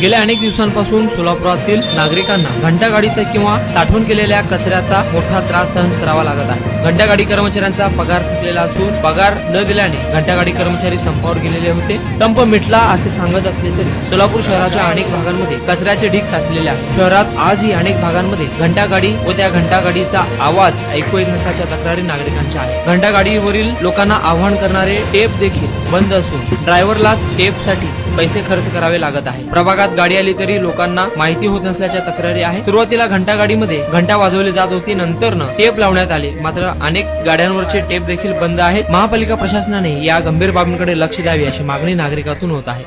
गेल्या अनेक दिवसांपासून सोलापुरातील नागरिकांना घंटागाडीचा किंवा साठवून केलेल्या कचऱ्याचा मोठा त्रास सहन करावा लागत आहे. घंटागाडी कर्मचाऱ्यांचा पगार थकलेला असून पगार न दिल्याने घंटागाडी कर्मचारी संपावर गेलेले होते. संप मिटला असे सांगत असले तरी सोलापूर शहराच्या अनेक भागांमध्ये कचऱ्याचे ढीग साचलेले आहेत शहरात आजही अनेक भागांमध्ये घंटागाडी व त्या घंटागाडीचा आवाज ऐकू येत नसल्याच्या तक्रारी नागरिकांच्या आहेत. घंटागाडीवरील लोकांना आव्हान करणारे टेप देखील बंद असून ड्रायव्हरलाच टेपसाठी पैसे खर्च करावे लागत आहे प्रभागात घरात गाडी आली तरी लोकांना माहिती होत नसल्याच्या तक्रारी आहे सुरुवातीला घंटा गाडीमध्ये घंटा वाजवली जात होती नंतर टेप लावण्यात आले. मात्र अनेक गाड्यांवरचे टेप देखील बंद आहेत. महापालिका प्रशासनाने या गंभीर बाबींकडे लक्ष द्यावे अशी मागणी नागरिकातून होत आहे.